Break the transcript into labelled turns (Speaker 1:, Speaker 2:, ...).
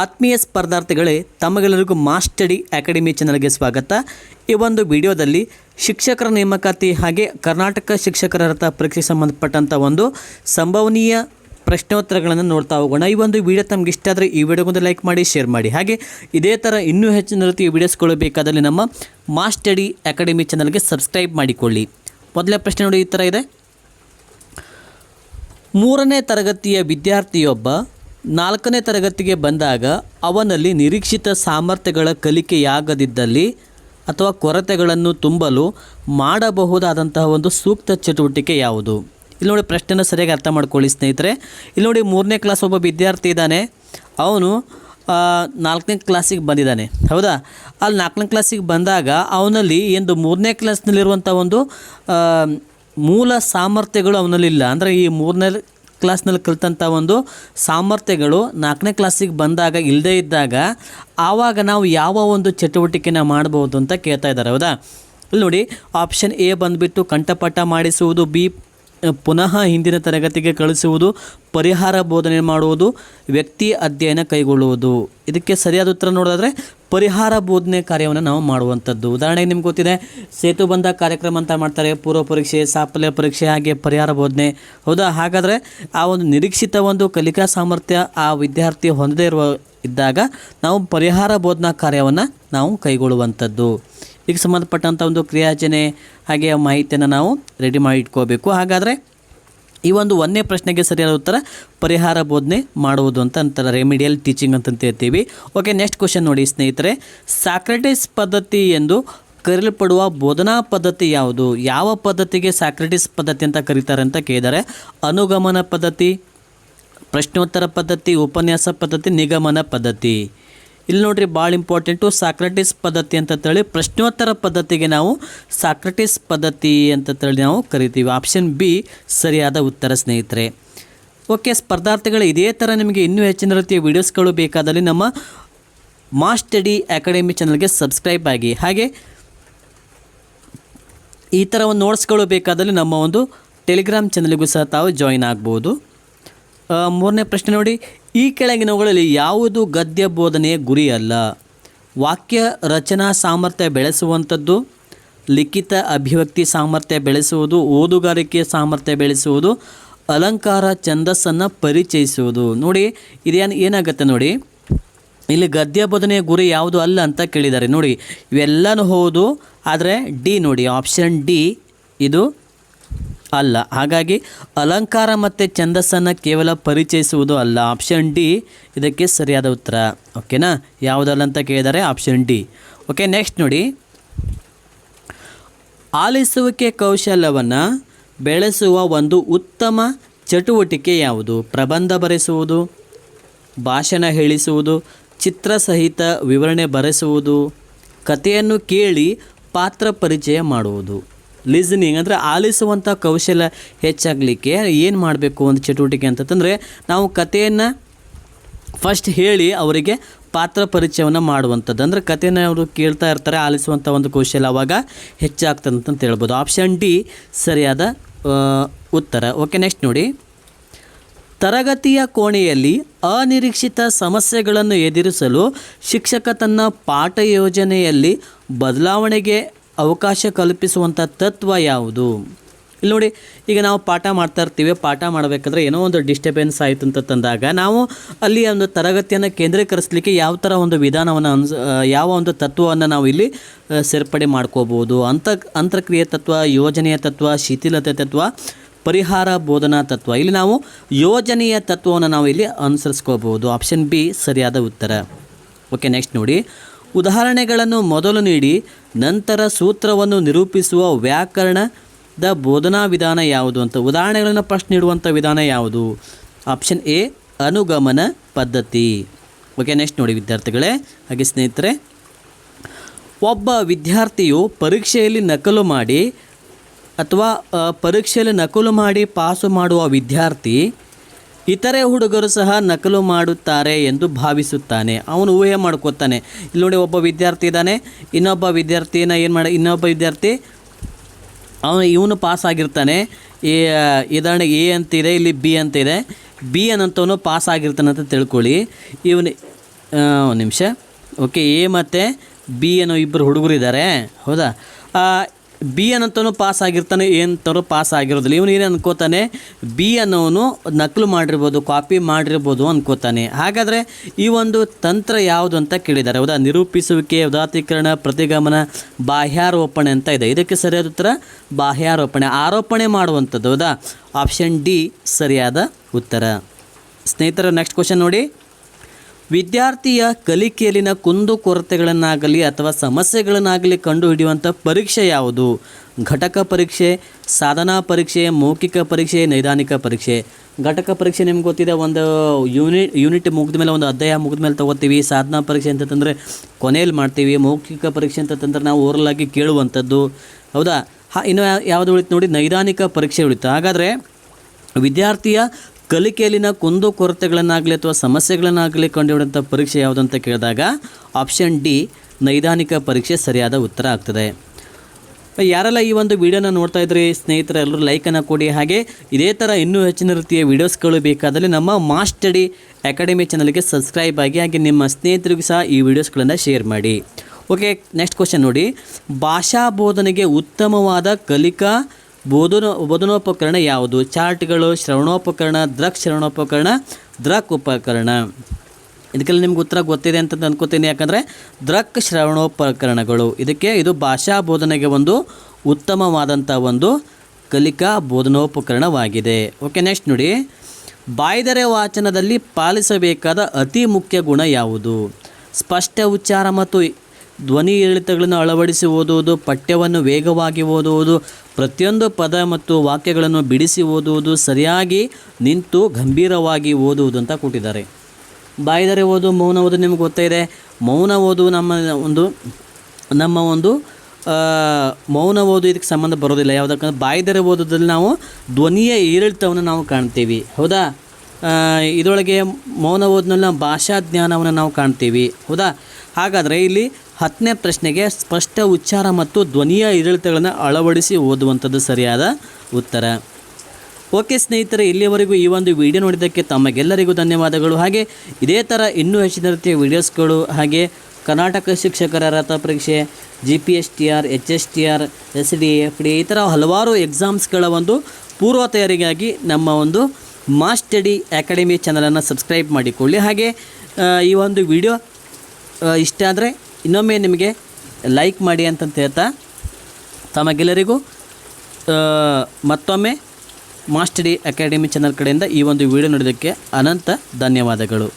Speaker 1: ಆತ್ಮೀಯ ಸ್ಪರ್ಧಾರ್ಥಿಗಳೇ, ತಮಗೆಲ್ಲರಿಗೂ ಮಾಸ್ಟಡಿ ಅಕಾಡೆಮಿ ಚಾನಲ್ಗೆ ಸ್ವಾಗತ. ಈ ಒಂದು ವಿಡಿಯೋದಲ್ಲಿ ಶಿಕ್ಷಕರ ನೇಮಕಾತಿ ಹಾಗೆ ಕರ್ನಾಟಕ ಶಿಕ್ಷಕರ ರಥ ಪರೀಕ್ಷೆಗೆ ಸಂಬಂಧಪಟ್ಟಂಥ ಒಂದು ಸಂಭವನೀಯ ಪ್ರಶ್ನೋತ್ತರಗಳನ್ನು ನೋಡ್ತಾ ಹೋಗೋಣ. ಈ ಒಂದು ವಿಡಿಯೋ ತಮ್ಗೆ ಇಷ್ಟ ಆದರೆ ಈ ವಿಡಿಯೋಗೊಂದು ಲೈಕ್ ಮಾಡಿ, ಶೇರ್ ಮಾಡಿ. ಹಾಗೆ ಇದೇ ಥರ ಇನ್ನೂ ಹೆಚ್ಚಿನ ರೀತಿಯ ವಿಡಿಯೋಸ್ಗಳು ಬೇಕಾದಲ್ಲಿ ನಮ್ಮ ಮಾಸ್ಟಡಿ ಅಕಾಡೆಮಿ ಚಾನಲ್ಗೆ ಸಬ್ಸ್ಕ್ರೈಬ್ ಮಾಡಿಕೊಳ್ಳಿ. ಮೊದಲನೇ ಪ್ರಶ್ನೆ ನೋಡಿ ಈ ಥರ ಇದೆ. ಮೂರನೇ ತರಗತಿಯ ವಿದ್ಯಾರ್ಥಿಯೊಬ್ಬ ನಾಲ್ಕನೇ ತರಗತಿಗೆ ಬಂದಾಗ ಅವನಲ್ಲಿ ನಿರೀಕ್ಷಿತ ಸಾಮರ್ಥ್ಯಗಳ ಕಲಿಕೆಯಾಗದಿದ್ದಲ್ಲಿ ಅಥವಾ ಕೊರತೆಗಳನ್ನು ತುಂಬಲು ಮಾಡಬಹುದಾದಂತಹ ಒಂದು ಸೂಕ್ತ ಚಟುವಟಿಕೆ ಯಾವುದು? ಇಲ್ಲಿ ನೋಡಿ ಪ್ರಶ್ನೆನ ಸರಿಯಾಗಿ ಅರ್ಥ ಮಾಡ್ಕೊಳ್ಳಿ ಸ್ನೇಹಿತರೆ. ಇಲ್ಲಿ ನೋಡಿ ಮೂರನೇ ಕ್ಲಾಸ್ ಒಬ್ಬ ವಿದ್ಯಾರ್ಥಿ ಇದ್ದಾನೆ. ಅವನು ನಾಲ್ಕನೇ ಕ್ಲಾಸಿಗೆ ಬಂದಿದ್ದಾನೆ. ಹೌದಾ? ಅಲ್ಲಿ ನಾಲ್ಕನೇ ಕ್ಲಾಸಿಗೆ ಬಂದಾಗ ಅವನಲ್ಲಿ ಎಂದು ಮೂರನೇ ಕ್ಲಾಸ್ನಲ್ಲಿರುವಂಥ ಒಂದು ಮೂಲ ಸಾಮರ್ಥ್ಯಗಳು ಅವನಲ್ಲಿಲ್ಲ. ಅಂದರೆ ಈ ಮೂರನೇ ಕ್ಲಾಸ್ನಲ್ಲಿ ಕಲಿತಂಥ ಒಂದು ಸಾಮರ್ಥ್ಯಗಳು ನಾಲ್ಕನೇ ಕ್ಲಾಸಿಗೆ ಬಂದಾಗ ಇಲ್ಲದೇ ಇದ್ದಾಗ ಆವಾಗ ನಾವು ಯಾವ ಒಂದು ಚಟುವಟಿಕೆನ ಮಾಡ್ಬೋದು ಅಂತ ಕೇಳ್ತಾ ಇದ್ದಾರೆ, ಹೌದಾ? ಇಲ್ಲಿ ನೋಡಿ ಆಪ್ಷನ್ ಎ ಬಂದುಬಿಟ್ಟು ಕಂಠಪಾಠ ಮಾಡಿಸುವುದು ಬಿ ಪುನಃ ಹಿಂದಿನ ತರಗತಿಗೆ ಕಳಿಸುವುದು, ಪರಿಹಾರ ಬೋಧನೆ ಮಾಡುವುದು, ವ್ಯಕ್ತಿ ಅಧ್ಯಯನ ಕೈಗೊಳ್ಳುವುದು. ಇದಕ್ಕೆ ಸರಿಯಾದ ಉತ್ತರ ನೋಡೋದಾದರೆ, ಪರಿಹಾರ ಬೋಧನೆ ಕಾರ್ಯವನ್ನು ನಾವು ಮಾಡುವಂಥದ್ದು. ಉದಾಹರಣೆಗೆ ನಿಮ್ಗೆ ಗೊತ್ತಿದೆ ಸೇತುಬಂಧ ಕಾರ್ಯಕ್ರಮ ಅಂತ ಮಾಡ್ತಾರೆ, ಪೂರ್ವ ಪರೀಕ್ಷೆ, ಸಾಫಲ್ಯ ಪರೀಕ್ಷೆ, ಹಾಗೆ ಪರಿಹಾರ ಬೋಧನೆ. ಹೌದಾ? ಹಾಗಾದರೆ ಆ ಒಂದು ನಿರೀಕ್ಷಿತ ಒಂದು ಕಲಿಕಾ ಸಾಮರ್ಥ್ಯ ಆ ವಿದ್ಯಾರ್ಥಿ ಹೊಂದದೇ ಇರುವ, ಇದ್ದಾಗ ನಾವು ಪರಿಹಾರ ಬೋಧನಾ ಕಾರ್ಯವನ್ನು ನಾವು ಕೈಗೊಳ್ಳುವಂಥದ್ದು. ಇದಕ್ಕೆ ಸಂಬಂಧಪಟ್ಟಂಥ ಒಂದು ಕ್ರಿಯಾಚನೆ ಹಾಗೆ ಮಾಹಿತಿಯನ್ನು ನಾವು ರೆಡಿ ಮಾಡಿ ಇಟ್ಕೋಬೇಕು. ಹಾಗಾದರೆ ಈ ಒಂದು ಒಂದನೇ ಪ್ರಶ್ನೆಗೆ ಸರಿಯಾದ ಉತ್ತರ ಪರಿಹಾರ ಬೋಧನೆ ಮಾಡುವುದು ಅಂತ ಅಂತಾರೆ ರೆಮಿಡಿಯಲ್ ಟೀಚಿಂಗ್ ಅಂತ ಹೇಳ್ತೀವಿ. ಓಕೆ ನೆಕ್ಸ್ಟ್ ಕ್ವಶನ್ ನೋಡಿ ಸ್ನೇಹಿತರೆ. ಸಾಕ್ರೆಟಿಸ್ ಪದ್ಧತಿ ಎಂದು ಕರೆಯಲ್ಪಡುವ ಬೋಧನಾ ಪದ್ಧತಿ ಯಾವುದು? ಯಾವ ಪದ್ಧತಿಗೆ ಸಾಕ್ರೆಟಿಸ್ ಪದ್ಧತಿ ಅಂತ ಕರೀತಾರೆ ಅಂತ ಕೇಳಿದ್ದಾರೆ ಅನುಗಮನ ಪದ್ಧತಿ, ಪ್ರಶ್ನೋತ್ತರ ಪದ್ಧತಿ, ಉಪನ್ಯಾಸ ಪದ್ಧತಿ, ನಿಗಮನ ಪದ್ಧತಿ. ಇಲ್ಲಿ ನೋಡ್ರಿ ಭಾಳ ಇಂಪಾರ್ಟೆಂಟು ಸಾಕ್ರಟಿಸ್ ಪದ್ಧತಿ ಅಂತ ಹೇಳಿ ಪ್ರಶ್ನೋತ್ತರ ಪದ್ಧತಿಗೆ ನಾವು ಸಾಕ್ರಟಿಸ್ ಪದ್ಧತಿ ಅಂತ ಹೇಳಿ ನಾವು ಕರಿತೀವಿ. ಆಪ್ಷನ್ ಬಿ ಸರಿಯಾದ ಉತ್ತರ ಸ್ನೇಹಿತರೆ. ಓಕೆ ಸ್ಪರ್ಧಾರ್ಥಿಗಳು, ಇದೇ ಥರ ನಿಮಗೆ ಇನ್ನೂ ಹೆಚ್ಚಿನ ರೀತಿಯ ವೀಡಿಯೋಸ್ಗಳು ಬೇಕಾದಲ್ಲಿ ನಮ್ಮ ಮಾಸ್ಟಡಿ ಅಕಾಡೆಮಿ ಚಾನಲ್ಗೆ ಸಬ್ಸ್ಕ್ರೈಬ್ ಆಗಿ. ಹಾಗೆ ಈ ಥರ ಒಂದು ನೋಟ್ಸ್ಗಳು ಬೇಕಾದಲ್ಲಿ ನಮ್ಮ ಒಂದು ಟೆಲಿಗ್ರಾಮ್ ಚಾನಲ್ಗೂ ಸಹ ತಾವು ಜಾಯಿನ್ ಆಗ್ಬೋದು. ಮೂರನೇ ಪ್ರಶ್ನೆ ನೋಡಿ. ಈ ಕೆಳಗಿನವುಗಳಲ್ಲಿ ಯಾವುದು ಗದ್ಯ ಬೋಧನೆಯ ಗುರಿ ಅಲ್ಲ ವಾಕ್ಯ ರಚನಾ ಸಾಮರ್ಥ್ಯ ಬೆಳೆಸುವಂಥದ್ದು, ಲಿಖಿತ ಅಭಿವ್ಯಕ್ತಿ ಸಾಮರ್ಥ್ಯ ಬೆಳೆಸುವುದು ಓದುಗಾರಿಕೆ ಸಾಮರ್ಥ್ಯ ಬೆಳೆಸುವುದು, ಅಲಂಕಾರ ಛಂದಸ್ಸನ್ನು ಪರಿಚಯಿಸುವುದು. ನೋಡಿ ಇದೇನು ಏನಾಗುತ್ತೆ ನೋಡಿ? ಇಲ್ಲಿ ಗದ್ಯ ಬೋಧನೆಯ ಗುರಿ ಯಾವುದು ಅಲ್ಲ ಅಂತ ಕೇಳಿದ್ದಾರೆ. ನೋಡಿ, ಇವೆಲ್ಲನೂ ಹೌದು, ಆದರೆ ಡಿ ನೋಡಿ, ಆಪ್ಷನ್ ಡಿ ಇದು ಅಲ್ಲ. ಹಾಗಾಗಿ ಅಲಂಕಾರ ಮತ್ತು ಛಂದಸ್ಸನ್ನು ಕೇವಲ ಪರಿಚಯಿಸುವುದು ಅಲ್ಲ. ಆಪ್ಷನ್ ಡಿ ಇದಕ್ಕೆ ಸರಿಯಾದ ಉತ್ತರ. ಓಕೆನಾ ಯಾವುದಲ್ಲ ಅಂತ ಕೇಳಿದರೆ ಆಪ್ಷನ್ ಡಿ ಓಕೆ ನೆಕ್ಸ್ಟ್ ನೋಡಿ. ಆಲಿಸುವಿಕೆ ಕೌಶಲ್ಯವನ್ನು ಬೆಳೆಸುವ ಒಂದು ಉತ್ತಮ ಚಟುವಟಿಕೆ ಯಾವುದು? ಪ್ರಬಂಧ ಬರೆಸುವುದು, ಭಾಷಣ ಹೇಳಿಸುವುದು, ಚಿತ್ರ ಸಹಿತ ವಿವರಣೆ ಬರೆಸುವುದು, ಕಥೆಯನ್ನು ಕೇಳಿ ಪಾತ್ರ ಪರಿಚಯ ಮಾಡುವುದು. ಲಿಸನಿಂಗ್ ಅಂದರೆ ಆಲಿಸುವಂಥ ಕೌಶಲ್ಯ ಹೆಚ್ಚಾಗಲಿಕ್ಕೆ ಏನು ಮಾಡಬೇಕು ಒಂದು ಚಟುವಟಿಕೆ ಅಂತಂದರೆ ನಾವು ಕಥೆಯನ್ನು ಫಸ್ಟ್ ಹೇಳಿ ಅವರಿಗೆ ಪಾತ್ರ ಪರಿಚಯವನ್ನು ಮಾಡುವಂಥದ್ದು. ಅಂದರೆ ಕಥೆನ ಅವರು ಕೇಳ್ತಾ ಇರ್ತಾರೆ ಆಲಿಸುವಂಥ ಒಂದು ಕೌಶಲ್ಯ ಅವಾಗ ಹೆಚ್ಚಾಗ್ತದೆ ಅಂತ ಹೇಳ್ಬೋದು. ಆಪ್ಷನ್ ಡಿ ಸರಿಯಾದ ಉತ್ತರ. ಓಕೆ ನೆಕ್ಸ್ಟ್ ನೋಡಿ. ತರಗತಿಯ ಕೋಣೆಯಲ್ಲಿ ಅನಿರೀಕ್ಷಿತ ಸಮಸ್ಯೆಗಳನ್ನು ಎದುರಿಸಲು ಶಿಕ್ಷಕ ತನ್ನ ಪಾಠ ಯೋಜನೆಯಲ್ಲಿ ಬದಲಾವಣೆಗೆ ಅವಕಾಶ ಕಲ್ಪಿಸುವಂಥ ತತ್ವ ಯಾವುದು? ಇಲ್ಲಿ ನೋಡಿ, ಈಗ ನಾವು ಪಾಠ ಮಾಡ್ತಾ ಇರ್ತೀವಿ. ಪಾಠ ಮಾಡಬೇಕಾದ್ರೆ ಏನೋ ಒಂದು ಡಿಸ್ಟರ್ಬೆನ್ಸ್ ಆಯಿತು ಅಂತ ತಂದಾಗ ನಾವು ಅಲ್ಲಿ ಒಂದು ತರಗತಿಯನ್ನು ಕೇಂದ್ರೀಕರಿಸಲಿಕ್ಕೆ ಯಾವ ಥರ ಒಂದು ವಿಧಾನವನ್ನು ಅನ್ಸ್ ಯಾವ ಒಂದು ತತ್ವವನ್ನು ನಾವು ಇಲ್ಲಿ ಸೇರ್ಪಡೆ ಮಾಡ್ಕೋಬೋದು ಅಂತ, ಅಂತರ್ಕ್ರಿಯೆ ತತ್ವ, ಯೋಜನೆಯ ತತ್ವ, ಶಿಥಿಲತೆ ತತ್ವ, ಪರಿಹಾರ ಬೋಧನಾ ತತ್ವ. ಇಲ್ಲಿ ನಾವು ಯೋಜನೆಯ ತತ್ವವನ್ನು ನಾವು ಇಲ್ಲಿ ಅನುಸರಿಸ್ಕೋಬೋದು ಆಪ್ಷನ್ ಬಿ ಸರಿಯಾದ ಉತ್ತರ. ಓಕೆ ನೆಕ್ಸ್ಟ್ ನೋಡಿ. ಉದಾಹರಣೆಗಳನ್ನು ಮೊದಲು ನೀಡಿ, ನಂತರ ಸೂತ್ರವನ್ನು ನಿರೂಪಿಸುವ ವ್ಯಾಕರಣದ ಬೋಧನಾ ವಿಧಾನ ಯಾವುದು ಅಂತ. ಉದಾಹರಣೆಗಳನ್ನು ಪ್ರಶ್ನೆ ನೀಡುವಂಥ ವಿಧಾನ ಯಾವುದು? ಆಪ್ಷನ್ ಎ, ಅನುಗಮನ ಪದ್ಧತಿ. ಓಕೆ ನೆಕ್ಸ್ಟ್ ನೋಡಿ ವಿದ್ಯಾರ್ಥಿಗಳೇ. ಹಾಗೆ ಸ್ನೇಹಿತರೆ, ಒಬ್ಬ ವಿದ್ಯಾರ್ಥಿಯು ಪರೀಕ್ಷೆಯಲ್ಲಿ ನಕಲು ಮಾಡಿ ಅಥವಾ ಪರೀಕ್ಷೆಯಲ್ಲಿ ನಕಲು ಮಾಡಿ ಪಾಸು ಮಾಡುವ ವಿದ್ಯಾರ್ಥಿ ಇತರೆ ಹುಡುಗರು ಸಹ ನಕಲು ಮಾಡುತ್ತಾರೆ ಎಂದು ಭಾವಿಸುತ್ತಾನೆ. ಅವನು ಊಹೆ ಮಾಡ್ಕೋತಾನೆ. ಇಲ್ಲಿ ನೋಡಿ ಒಬ್ಬ ವಿದ್ಯಾರ್ಥಿ ಇದ್ದಾನೆ. ಇನ್ನೊಬ್ಬ ವಿದ್ಯಾರ್ಥಿನ ಏನು ಮಾಡಿ, ಇನ್ನೊಬ್ಬ ವಿದ್ಯಾರ್ಥಿ, ಅವನು ಇವನು ಪಾಸ್ ಆಗಿರ್ತಾನೆ. ಈ ಉದಾಹರಣೆಗೆ ಎ ಅಂತ ಇದೆ ಇಲ್ಲಿ ಬಿ ಅಂತ ಇದೆ ಬಿ ಅನ್ನಂಥವನು ಪಾಸ್ ಆಗಿರ್ತಾನೆ ಅಂತ ತಿಳ್ಕೊಳ್ಳಿ. ಇವನು ಒಂದು ನಿಮಿಷ. ಓಕೆ ಎ ಮತ್ತು ಬಿ ಅನ್ನೋ ಇಬ್ಬರು ಹುಡುಗರು ಇದ್ದಾರೆ ಹೌದಾ ಬಿ ಅನ್ನೋಂಥವನು ಪಾಸ್ ಆಗಿರ್ತಾನೆ ಅಂತವ್ರು ಪಾಸ್ ಆಗಿರೋದಿಲ್ಲ. ಇವನು ಏನು ಅನ್ಕೋತಾನೆ, ಬಿ ಅನ್ನೋನು ನಕಲು ಮಾಡಿರ್ಬೋದು ಕಾಪಿ ಮಾಡಿರ್ಬೋದು ಅನ್ಕೋತಾನೆ. ಹಾಗಾದರೆ ಈ ಒಂದು ತಂತ್ರ ಯಾವುದು ಅಂತ ಕೇಳಿದ್ದಾರೆ. ಹೌದಾ? ನಿರೂಪಿಸುವಿಕೆ, ಉದಾತೀಕರಣ, ಪ್ರತಿಗಮನ, ಬಾಹ್ಯಾರೋಪಣೆ ಅಂತ ಇದೆ. ಇದಕ್ಕೆ ಸರಿಯಾದ ಉತ್ತರ, ಬಾಹ್ಯಾರೋಪಣೆ. ಆರೋಪಣೆ ಮಾಡುವಂಥದ್ದು, ಹೌದಾ? ಆಪ್ಷನ್ ಡಿ ಸರಿಯಾದ ಉತ್ತರ. ಸ್ನೇಹಿತರ ನೆಕ್ಸ್ಟ್ ಕ್ವಶನ್ ನೋಡಿ. ವಿದ್ಯಾರ್ಥಿಯ ಕಲಿಕೆಯಲ್ಲಿನ ಕುಂದು ಕೊರತೆಗಳನ್ನಾಗಲಿ ಅಥವಾ ಸಮಸ್ಯೆಗಳನ್ನಾಗಲಿ ಕಂಡುಹಿಡಿಯುವಂಥ ಪರೀಕ್ಷೆ ಯಾವುದು? ಘಟಕ ಪರೀಕ್ಷೆ, ಸಾಧನಾ ಪರೀಕ್ಷೆ, ಮೌಖಿಕ ಪರೀಕ್ಷೆ, ನೈದಾನಿಕ ಪರೀಕ್ಷೆ. ಘಟಕ ಪರೀಕ್ಷೆ ನಿಮ್ಗೆ ಗೊತ್ತಿದೆ, ಒಂದು ಯೂನಿಟ್ ಯೂನಿಟ್ ಮುಗಿದ ಮೇಲೆ, ಒಂದು ಅಧ್ಯಾಯ ಮುಗಿದ ಮೇಲೆ ತೊಗೋತೀವಿ. ಸಾಧನಾ ಪರೀಕ್ಷೆ ಅಂತಂದರೆ ಕೊನೆಯಲ್ಲಿ ಮಾಡ್ತೀವಿ. ಮೌಖಿಕ ಪರೀಕ್ಷೆ ಅಂತಂದ್ರೆ ನಾವು ಓರಲ್ ಆಗಿ ಕೇಳುವಂಥದ್ದು. ಹೌದಾ? ಹಾ, ಇನ್ನು ಯಾವುದು ಉಳಿತು ನೋಡಿ, ನೈದಾನಿಕ ಪರೀಕ್ಷೆ ಉಳಿತು. ಹಾಗಾದರೆ ವಿದ್ಯಾರ್ಥಿಯ ಕಲಿಕೆಯಲ್ಲಿನ ಕುಂದು ಕೊರತೆಗಳನ್ನಾಗಲಿ ಅಥವಾ ಸಮಸ್ಯೆಗಳನ್ನಾಗಲಿ ಕಂಡುಹಿಡಿದಂಥ ಪರೀಕ್ಷೆ ಯಾವುದು ಅಂತ ಕೇಳಿದಾಗ ಆಪ್ಷನ್ ಡಿ ನೈದಾನಿಕ ಪರೀಕ್ಷೆ ಸರಿಯಾದ ಉತ್ತರ ಆಗ್ತದೆ. ಯಾರೆಲ್ಲ ಈ ಒಂದು ವಿಡಿಯೋನ ನೋಡ್ತಾ ಇದ್ರಿ, ಸ್ನೇಹಿತರೆ ಎಲ್ಲರೂ ಲೈಕನ್ನು ಕೊಡಿ. ಹಾಗೆ ಇದೇ ಥರ ಇನ್ನೂ ಹೆಚ್ಚಿನ ರೀತಿಯ ವೀಡಿಯೋಸ್ಗಳು ಬೇಕಾದಲ್ಲಿ ನಮ್ಮ ಮಾಸ್ಟಡಿ ಸ್ಟಡಿ ಅಕಾಡೆಮಿ ಚಾನಲ್ಗೆ ಸಬ್ಸ್ಕ್ರೈಬ್ ಆಗಿ ಹಾಗೆ ನಿಮ್ಮ ಸ್ನೇಹಿತರಿಗೂ ಸಹ ಈ ವಿಡಿಯೋಸ್ಗಳನ್ನು ಶೇರ್ ಮಾಡಿ. ಓಕೆ ನೆಕ್ಸ್ಟ್ ಕ್ವಶನ್ ನೋಡಿ. ಭಾಷಾ ಬೋಧನೆಗೆ ಉತ್ತಮವಾದ ಕಲಿಕಾ ಬೋಧನ ಬೋಧನೋಪಕರಣ ಯಾವುದು? ಚಾರ್ಟ್ಗಳು, ಶ್ರವಣೋಪಕರಣ, ದ್ರಕ್ ಶ್ರವಣೋಪಕರಣ, ದ್ರಕ್ ಉಪಕರಣ. ಇದಕ್ಕೆಲ್ಲ ನಿಮ್ಗೆ ಉತ್ತರ ಗೊತ್ತಿದೆ ಅಂತ ಅಂದ್ಕೋತೀನಿ ಯಾಕಂದರೆ ದ್ರಕ್ ಶ್ರವಣೋಪಕರಣಗಳು. ಇದಕ್ಕೆ ಇದು ಭಾಷಾ ಬೋಧನೆಗೆ ಒಂದು ಉತ್ತಮವಾದಂಥ ಒಂದು ಕಲಿಕಾ ಬೋಧನೋಪಕರಣವಾಗಿದೆ. ಓಕೆ, ನೆಕ್ಸ್ಟ್ ನೋಡಿ. ಬಾಯ್ದರೆ ವಾಚನದಲ್ಲಿ ಪಾಲಿಸಬೇಕಾದ ಅತಿ ಮುಖ್ಯ ಗುಣ ಯಾವುದು? ಸ್ಪಷ್ಟ ಉಚ್ಚಾರ ಮತ್ತು ಧ್ವನಿ ಏರಿಳಿತಗಳನ್ನು ಅಳವಡಿಸಿ ಓದುವುದು, ಪಠ್ಯವನ್ನು ವೇಗವಾಗಿ ಓದುವುದು, ಪ್ರತಿಯೊಂದು ಪದ ಮತ್ತು ವಾಕ್ಯಗಳನ್ನು ಬಿಡಿಸಿ ಓದುವುದು, ಸರಿಯಾಗಿ ನಿಂತು ಗಂಭೀರವಾಗಿ ಓದುವುದು ಅಂತ ಕೊಟ್ಟಿದ್ದಾರೆ. ಬಾಯಿದರೆ ಓದು, ಮೌನ ಓದು ನಿಮ್ಗೆ ಗೊತ್ತೇ ಇದೆ. ಮೌನ ಓದು ನಮ್ಮ ಒಂದು ನಮ್ಮ ಒಂದು ಮೌನ ಓದು ಇದಕ್ಕೆ ಸಂಬಂಧ ಬರೋದಿಲ್ಲ. ಯಾವುದಕ್ಕಂದ್ರೆ ಬಾಯಿದರೆ ಓದೋದ್ರಲ್ಲಿ ನಾವು ಧ್ವನಿಯ ಏರಿಳಿತವನ್ನು ನಾವು ಕಾಣ್ತೀವಿ. ಹೌದಾ? ಇದರೊಳಗೆ ಮೌನ ಓದ್ನಲ್ಲಿ ಭಾಷಾ ಜ್ಞಾನವನ್ನು ನಾವು ಕಾಣ್ತೀವಿ. ಹೌದಾ? ಹಾಗಾದರೆ ಇಲ್ಲಿ ಹತ್ತನೇ ಪ್ರಶ್ನೆಗೆ ಸ್ಪಷ್ಟ ಉಚ್ಚಾರ ಮತ್ತು ಧ್ವನಿಯ ಏರಿಳಿತಗಳನ್ನು ಅಳವಡಿಸಿ ಓದುವಂಥದ್ದು ಸರಿಯಾದ ಉತ್ತರ. ಓಕೆ ಸ್ನೇಹಿತರೆ, ಇಲ್ಲಿಯವರೆಗೂ ಈ ಒಂದು ವಿಡಿಯೋ ನೋಡಿದ್ದಕ್ಕೆ ತಮಗೆಲ್ಲರಿಗೂ ಧನ್ಯವಾದಗಳು. ಹಾಗೆ ಇದೇ ಥರ ಇನ್ನೂ ಹೆಚ್ಚಿನ ರೀತಿಯ ವಿಡಿಯೋಸ್ಗಳು, ಹಾಗೆ ಕರ್ನಾಟಕ ಶಿಕ್ಷಕರ ರಥ ಪರೀಕ್ಷೆ G P S T R H S T R S D F D ಈ ಥರ ಹಲವಾರು ಎಕ್ಸಾಮ್ಸ್ಗಳ ಒಂದು ಪೂರ್ವ ತಯಾರಿಗಾಗಿ ನಮ್ಮ ಒಂದು ಮಾಸ್ ಸ್ಟಡಿ ಅಕಾಡೆಮಿ ಚಾನಲನ್ನು ಸಬ್ಸ್ಕ್ರೈಬ್ ಮಾಡಿಕೊಳ್ಳಿ. ಹಾಗೆ ಈ ಒಂದು ವಿಡಿಯೋ ಇಷ್ಟ ಆದರೆ ಇನ್ನೊಮ್ಮೆ ನಿಮಗೆ ಲೈಕ್ ಮಾಡಿ ಅಂತಂತ ಹೇಳ್ತಾ ತಮಗೆಲ್ಲರಿಗೂ ಮತ್ತೊಮ್ಮೆ ಮಾಸ್ಟಡಿ ಅಕಾಡೆಮಿ ಚಾನಲ್ ಕಡೆಯಿಂದ ಈ ಒಂದು ವಿಡಿಯೋ ನೋಡೋದಕ್ಕೆ ಅನಂತ ಧನ್ಯವಾದಗಳು.